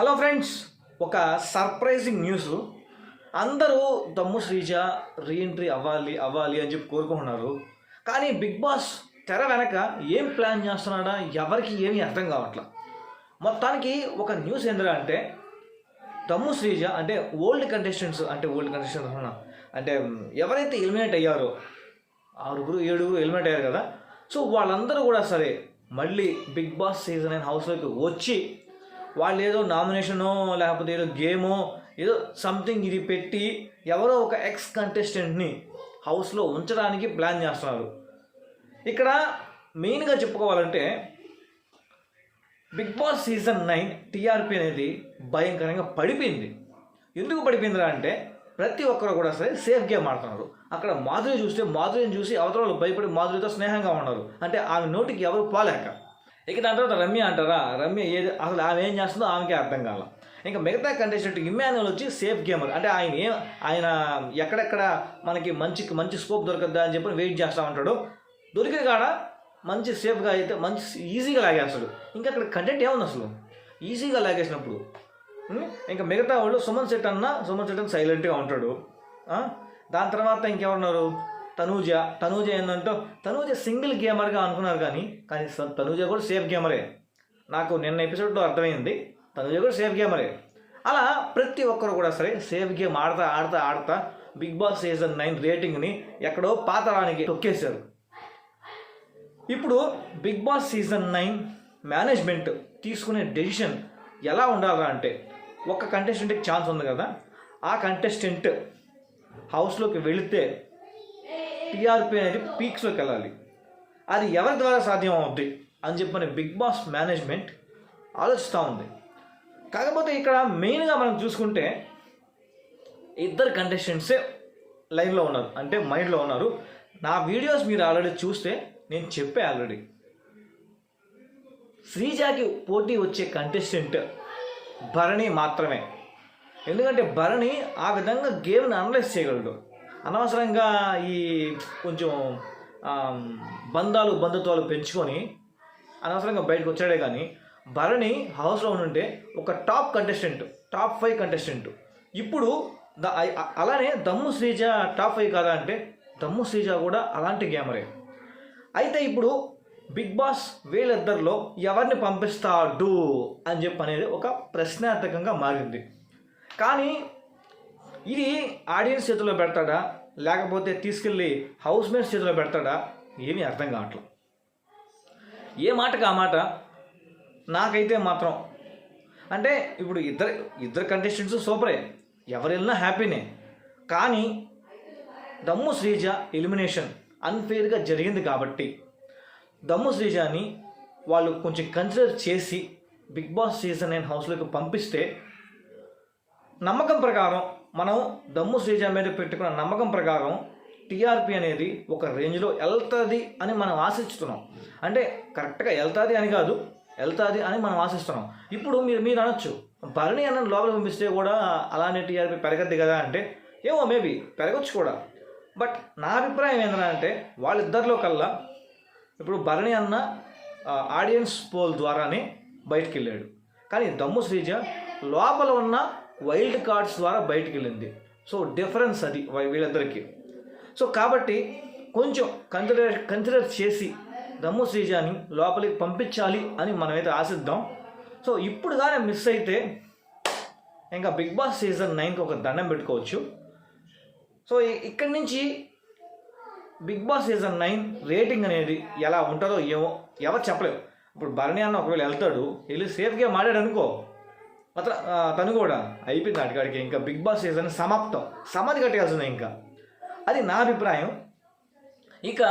Hello friends ఒక surprising news అందరూ Dammu Sreeja reentry అవ్వాలి అవ్వాలి అని చెప్పి కోరుకుంటున్నారు. కానీ బిగ్ బాస్ తెర వెనక ఏం ప్లాన్ చేస్తున్నాడా? ఎవరికి ఏమీ అర్థం కావట్లా. మొత్తానికి ఒక న్యూస్ ఏందిరా అంటే దమ్ము శ్రీజ అంటే ఓల్డ్ కంటెస్టెంట్స్ అంటే ఓల్డ్ కంటెస్టెంట్స్ అంటే ఎవరైతే ఎలిమినేట్ అయ్యారో ఆరుగురు ఏడుగురు ఎలిమినేట్ అయ్యారు కదా. సో వాళ్ళందరూ కూడా సరే మళ్ళీ బిగ్ బాస్ సీజన్ అయిన హౌస్లోకి వచ్చి వాళ్ళు ఏదో నామినేషనో లేకపోతే ఏదో గేమో ఏదో సంథింగ్ ఇది పెట్టి ఎవరో ఒక ఎక్స్ కంటెస్టెంట్ని హౌస్లో ఉంచడానికి ప్లాన్ చేస్తున్నారు. ఇక్కడ మెయిన్గా చెప్పుకోవాలంటే Bigg Boss season nine TRP అనేది భయంకరంగా పడిపోయింది. ఎందుకు పడిపోయిందిరా అంటే ప్రతి ఒక్కరు కూడా సరే సేఫ్ గేమ్ ఆడుతున్నారు. అక్కడ మాధురి చూస్తే మాధురిని చూసి అవతల వాళ్ళు భయపడి మాధురితో స్నేహంగా ఉన్నారు. అంటే ఆమె నోటికి ఎవరు పోలేక. ఇక దాని తర్వాత రమ్య అంటారా? రమ్య ఏది అసలు ఆమె ఏం చేస్తుందో ఆమెకే అర్థం కాల. ఇంకా మిగతా కంటెస్టెంట్ ఇమ్మాన్యుల్ వచ్చి సేఫ్ గేమర్. అంటే ఆయన ఏం ఆయన ఎక్కడెక్కడ మనకి మంచి మంచి స్కోప్ దొరకద్దా అని చెప్పి వెయిట్ చేస్తూ ఉంటాడు. దొరికిన కాడ మంచి సేఫ్గా అయితే మంచి ఈజీగా లాగేస్తాడు. ఇంకా అక్కడ కంటెంట్ ఏముంది అసలు? ఈజీగా లాగేసినప్పుడు. ఇంకా మిగతా వాళ్ళు సుమన్ సెట్ అన్న సుమన్ సెట్ అన్న సైలెంట్గా ఉంటాడు. దాని తర్వాత ఇంకెవరున్నారు? తనూజ తనూజ ఏంటంటే తనూజ సింగిల్ గేమర్గా అనుకున్నారు కానీ కానీ తనూజ కూడా సేఫ్ గేమరే. నాకు నిన్న ఎపిసోడ్లో అర్థమైంది. తనూజ కూడా సేఫ్ గేమరే. అలా ప్రతి ఒక్కరు కూడా సరే సేఫ్ గేమ్ ఆడతా ఆడతా ఆడతా బిగ్ బాస్ సీజన్ నైన్ రేటింగ్ని ఎక్కడో పాతరానికి తొక్కేశారు. ఇప్పుడు Bigg Boss season nine management తీసుకునే డెసిషన్ ఎలా ఉండాలా అంటే ఒక కంటెస్టెంట్కి ఛాన్స్ ఉంది కదా. ఆ కంటెస్టెంట్ హౌస్లోకి వెళితే టీఆర్పీ అనేది పీక్స్లోకి వెళ్ళాలి. అది ఎవరి ద్వారా సాధ్యం అవుద్ది అని చెప్పని బిగ్ బాస్ మేనేజ్మెంట్ ఆలోచిస్తూ ఉంది. కాకపోతే ఇక్కడ మెయిన్గా మనం చూసుకుంటే ఇద్దరు కంటెస్టెంట్సే లైన్లో ఉన్నారు. అంటే మైండ్లో ఉన్నారు. నా వీడియోస్ మీరు ఆల్రెడీ చూస్తే నేను చెప్పే ఆల్రెడీ శ్రీజాకి పోటీ వచ్చే కంటెస్టెంట్ భరణి మాత్రమే. ఎందుకంటే భరణి ఆ విధంగా గేమ్ని అనలైజ్ చేయగలడు. అనవసరంగా ఈ కొంచెం బంధాలు బంధుత్వాలు పెంచుకొని అనవసరంగా బయటకు వచ్చాడే కానీ భరణి హౌస్లో ఉంటే ఒక top contestant top five contestant. ఇప్పుడు ద అలానే దమ్ము శ్రీజ టాప్ ఫైవ్ కాదా అంటే దమ్ము శ్రీజ కూడా అలాంటి గేమరే అయితే ఇప్పుడు బిగ్ బాస్ వీళ్ళిద్దరిలో ఎవరిని పంపిస్తాడు అని చెప్పి అనేది ఒక ప్రశ్నార్థకంగా మారింది. కానీ ఇది ఆడియన్స్ చేతిలో పెడతాడా? లేకపోతే తీసుకెళ్ళి హౌస్ మేట్స్ చేతిలో పెడతాడా? ఏమీ అర్థం కావట్లేదు. ఏ మాటకు ఆ మాట? నాకైతే మాత్రం. అంటే ఇప్పుడు ఇద్దరు ఇద్దరు కంటెస్టెంట్స్ సూపరే. ఎవరు వెళ్ళినా హ్యాపీనే. కానీ దమ్ము శ్రీజ ఎలిమినేషన్ అన్ఫేర్గా జరిగింది కాబట్టి దమ్ము శ్రీజాని వాళ్ళు కొంచెం కన్సిడర్ చేసి బిగ్ బాస్ సీజన్ నైన్ హౌస్లోకి పంపిస్తే నమ్మకం ప్రకారం మనం దమ్ము శ్రీజ మీద పెట్టుకున్న నమ్మకం ప్రకారం టీఆర్పీ అనేది ఒక రేంజ్లో వెళ్తుంది అని మనం ఆశిస్తున్నాం. అంటే కరెక్ట్గా వెళ్తుంది అని కాదు వెళ్తుంది అని మనం ఆశిస్తున్నాం. ఇప్పుడు మీరు మీరు అనొచ్చు భరణి అన్న లోపల పంపిస్తే కూడా అలానే టీఆర్పీ పెరగద్ది కదా అంటే ఏమో మేబీ పెరగచ్చు కూడా. బట్ నా అభిప్రాయం ఏంటంటే వాళ్ళిద్దరిలో కల్లా ఇప్పుడు భరణి అన్న ఆడియన్స్ పోల్ ద్వారానే బయటికి వెళ్ళాడు కానీ దమ్ము శ్రీజ లోపల ఉన్న వైల్డ్ కార్డ్స్ ద్వారా బయటికి వెళ్ళింది సో డిఫరెన్స్ అది వీళ్ళందరికీ. సో కాబట్టి కొంచెం కన్సిడర్ కన్సిడర్ చేసి దమ్ము శ్రీజాని లోపలికి పంపించాలి అని మనమైతే ఆశిద్దాం. సో ఇప్పుడు కానీ మిస్ అయితే ఇంకా బిగ్ బాస్ సీజన్ నైన్కి ఒక దండం పెట్టుకోవచ్చు. సో ఇక్కడి నుంచి Bigg Boss season nine rating అనేది ఎలా ఉంటుందో ఏమో ఎవరు చెప్పలేవు ఇప్పుడు భరణి అన్న ఒకవేళ వెళ్తాడు వెళ్ళి సేఫ్గా మాడాడు అనుకో అట్లా తను కూడా అయిపోయింది అటుకాడికి ఇంకా బిగ్ బాస్ సీజన్ సమాప్తం. సమాధి కట్టేయాల్సిందే ఇంకా. అది నా అభిప్రాయం. ఇక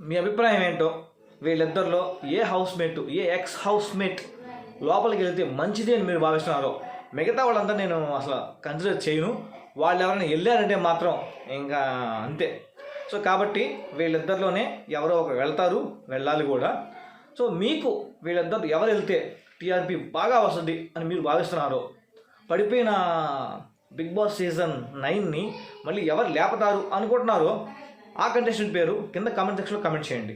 మీ అభిప్రాయం ఏంటో వీళ్ళిద్దరిలో ఏ హౌస్ మేట్ ఏ ఎక్స్ హౌస్ మేట్ లోపలికి వెళ్తే మంచిది అని మీరు భావిస్తున్నారు మిగతా వాళ్ళంతా నేను అసలు కన్సిడర్ చేయను. వాళ్ళు ఎవరైనా వెళ్ళారంటే మాత్రం ఇంకా అంతే. సో కాబట్టి వీళ్ళిద్దరిలోనే ఎవరో ఒకరు వెళ్తారు వెళ్ళాలి కూడా. సో మీకు వీళ్ళిద్దరు ఎవరు వెళ్తే టీఆర్పీ బాగా వస్తుంది అని మీరు భావిస్తున్నారు. పడిపోయిన బిగ్ బాస్ సీజన్ నైన్ని మళ్ళీ ఎవరు లేపతారు అనుకుంటున్నారో ఆ కంటెస్టెంట్ పేరు కింద కామెంట్ సెక్షన్లో కామెంట్ చేయండి.